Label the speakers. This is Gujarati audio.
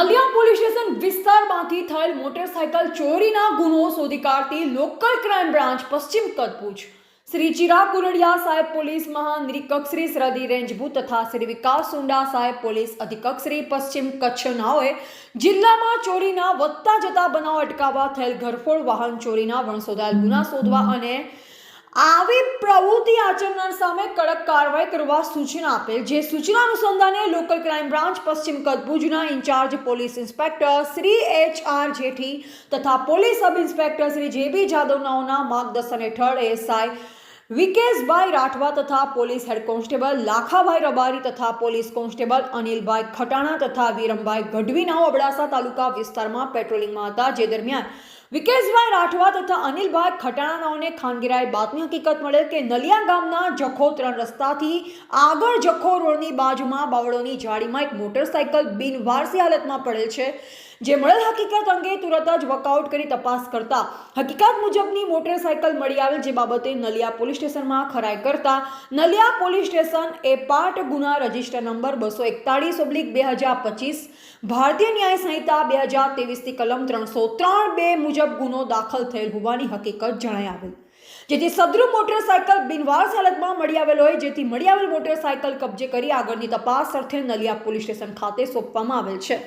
Speaker 1: નલિયા પોલીસ સ્ટેશન વિસ્તારમાંથી થયેલ મોટરસાયકલ ચોરીના ગુનો શોધી કાઢતી લોકલ ક્રાઇમ બ્રાન્ચ પશ્ચિમ કચ્છ શ્રી ચિરાગ કુરડિયા સાહેબ પોલીસ મહાનિરીક્ષક શ્રી સરહદી રેન્જ તથા શ્રી વિકાસ સુંડા સાહેબ પોલીસ અધિક્ષક શ્રી પશ્ચિમ કચ્છનાઓએ જિલ્લામાં ચોરીના વધતા જતા બનાવ અટકાવવા થયેલ ઘરફોડ વાહન ચોરીના વણસોધાયેલ ગુના શોધવા અને આવી પ્રવૃત્તિ આચરનાર સામે કડક કાર્યવાહી કરવા સૂચના આપેલ, જે સૂચના અનુસંધાને લોકલ ક્રાઇમ બ્રાન્ચ, પશ્ચિમ Kutch incharge police inspector Shri H R Jethi તથા પોલીસ સબ ઇન્સ્પેક્ટર શ્રી જે બી જાદવનાઓના માર્ગદર્શન હેઠળ એએસઆઈ વિકેશભાઈ રાઠવા તથા police head constable Lakhabhai Rabari તથા પોલીસ કોન્સ્ટેબલ અનિલભાઈ ખટાણા તથા વિરમભાઈ ગઢવીનાઓ અબડાસા તાલુકા વિસ્તારમાં પેટ્રોલિંગમાં હતા, જે દરમિયાન વિકેશભાઈ રાઠવા તથા અનિલભાઈ ખટાણાનાઓને ખાનગીરાએ બાતમી હકીકત મળેલ કે નલિયા ગામના જખો ત્રણ રસ્તાથી આગળ જખો રોડની બાજુમાં બાવળોની જાળીમાં એક મોટરસાઇકલ બિનવારસી હાલતમાં પડેલ છે, જે મળેલ હકીકત અંગે તુરત જ વર્કઆઉટ કરી તપાસ કરતા હકીકત મુજબની મોટરસાયકલ મળી આવેલ જે બાબતે નલિયા પોલીસ સ્ટેશનમાં ખરાઈ કરતા નલિયા પોલીસ સ્ટેશન એ પાટ ગુના રજિસ્ટર નંબર બસો એકતાળીસ ઓબ્લિક બે હજાર પચીસ, ભારતીય ન્યાય સંહિતા બે હજાર તેવીસથી કલમ ત્રણસો ત્રણ બે મુજબ ગુનો દાખલ થયેલ હોવાની હકીકત જણાઈ આવેલ. જેથી સદ્રુ મોટરસાયકલ બિનવારસ હાલતમાં મળી આવેલ હોય, જેથી મળી આવેલ મોટરસાયકલ કબજે કરી આગળની તપાસ અર્થે નલિયા પોલીસ સ્ટેશન ખાતે સોંપવામાં આવેલ છે.